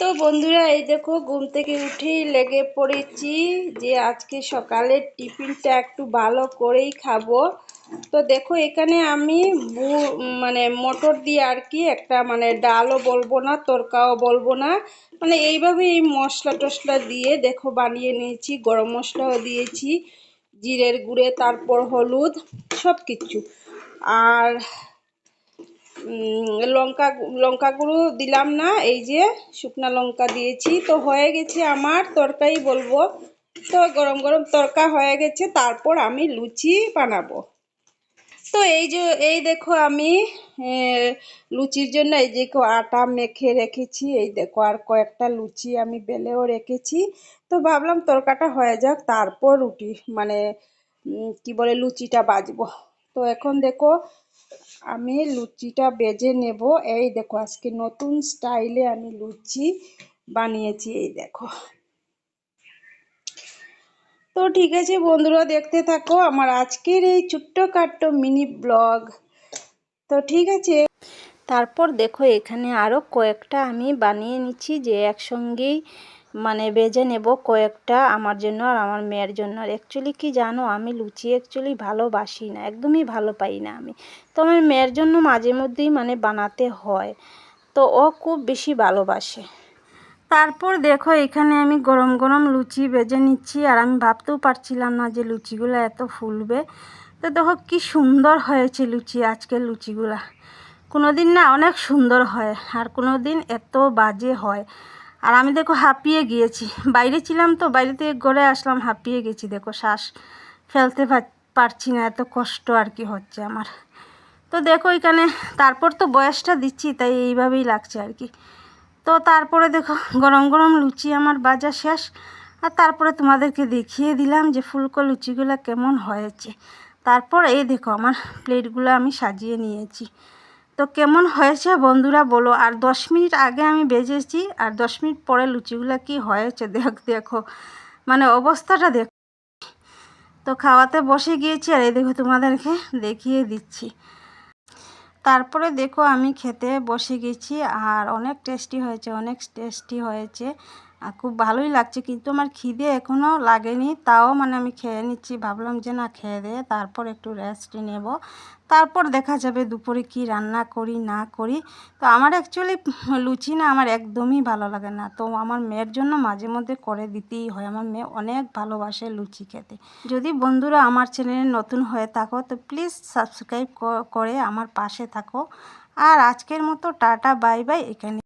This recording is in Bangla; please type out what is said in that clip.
তো বন্ধুরা, এই দেখো, ঘুম থেকে উঠেই লেগে পড়েছি যে আজকে সকালের টিফিনটা একটু ভালো করেই খাব। তো দেখো, এখানে আমি মানে মটর দিয়ে আর কি একটা মানে ডালও বলব না, তরকাও বলব না মানে এইভাবে এই মশলা টশলা দিয়ে দেখো বানিয়ে নিয়েছি, গরম মশলাও দিয়েছি, জিরের গুঁড়ে, তারপর হলুদ সব কিছু আর লঙ্কা লঙ্কা গুঁড়ো দিলাম না, এই যে শুকনা লঙ্কা দিয়েছি। তো হয়ে গেছে আমার তরকারি বলব। তো গরম গরম তরকা হয়ে গেছে, তারপর আমি লুচি বানাবো। তো এই যে, এই দেখো আমি লুচির জন্য এই যে আটা মেখে রেখেছি, এই দেখো আর কয়েকটা লুচি আমি বেলেও রেখেছি। তো ভাবলাম তরকাটা হয়ে যাক, তারপর রুটি মানে কি বলে লুচিটা বাজবো। তো এখন দেখো আমি লুচিটা বেজে নেব। এই দেখো, আজকে নতুন স্টাইলে আমি লুচি বানিয়েছি, এই দেখো। তো ঠিক আছে বন্ধুরা, দেখতে থাকো আমার আজকের এই ছোট্টখাট্ট মিনি ব্লগ। তো ঠিক আছে। তারপর দেখো, এখানে আরও কয়েকটা আমি বানিয়ে নিচ্ছি যে একসঙ্গেই মানে বেজে নেব কয়েকটা আমার জন্য আর আমার মেয়ের জন্য। আর অ্যাকচুয়ালি কি জানো, আমি লুচি অ্যাকচুয়ালি ভালোবাসি না, একদমই ভালো পাই না আমি। তো আমার মেয়ের জন্য মাঝে মধ্যেই মানে বানাতে হয়, তো ও খুব বেশি ভালোবাসে। তারপর দেখো এখানে আমি গরম গরম লুচি বেজে নিচ্ছি, আর আমি ভাবতেও পারছিলাম না যে লুচিগুলো এত ফুলবে। তো দেখো কি সুন্দর হয়েছে লুচি, আজকের লুচিগুলা। কোনো দিন না অনেক সুন্দর হয়, আর কোনো দিন এত বাজে হয়। আর আমি দেখো হাঁপিয়ে গিয়েছি। বাইরে ছিলাম তো, বাইরে থেকে ঘরে আসলাম, হাঁপিয়ে গেছি। দেখো শ্বাস ফেলতে পার- পারছি না, এত কষ্ট আর কি হচ্ছে আমার। তো দেখো এখানে, তারপর তো বয়সটা দিচ্ছি, তাই এইভাবেই লাগছে আর কি। তো তারপরে দেখো, গরম গরম লুচি আমার বাজা শেষ। আর তারপরে তোমাদেরকে দেখিয়ে দিলাম যে ফুলকো লুচিগুলো কেমন হয়েছে। তারপর এই দেখো, আমার প্লেটগুলো আমি সাজিয়ে নিয়েছি। তো কেমন হয়েছে বন্ধুরা বলো? আর দশ মিনিট আগে আমি বেজেছি, আর দশ মিনিট পরে লুচিগুলো কি হয়েছে? দেখ, দেখো। মানে অবস্থাটা দেখো। তো খাওয়াতে বসে গিয়েছি, আর এই দেখো তোমাদেরকে দেখিয়ে দিচ্ছি। তারপরে দেখো আমি খেতে বসে গেছি, আর অনেক টেস্টি হয়েছে, অনেক টেস্টি হয়েছে। খুব ভালোই লাগছে, কিন্তু আমার খিদে এখনও লাগেনি। তাও মানে আমি খেয়ে নিচ্ছি, ভাবলাম যে না, খেয়ে দিয়ে তারপর একটু রেস্ট নেব। তারপর দেখা যাবে দুপুরে কি রান্না করি, না করি। তো আমার অ্যাকচুয়ালি লুচি না আমার একদমই ভালো লাগে না। তো আমার মেয়ের জন্য মাঝে মধ্যে করে দিতেই হয়। আমার মেয়ে অনেক ভালোবাসে লুচি খেতে। যদি বন্ধুরা আমার চ্যানেলে নতুন হয়ে থাকো, তো প্লিজ সাবস্ক্রাইব করে আমার পাশে থাকো। আর আজকের মতো টাটা বাই বাই এখানে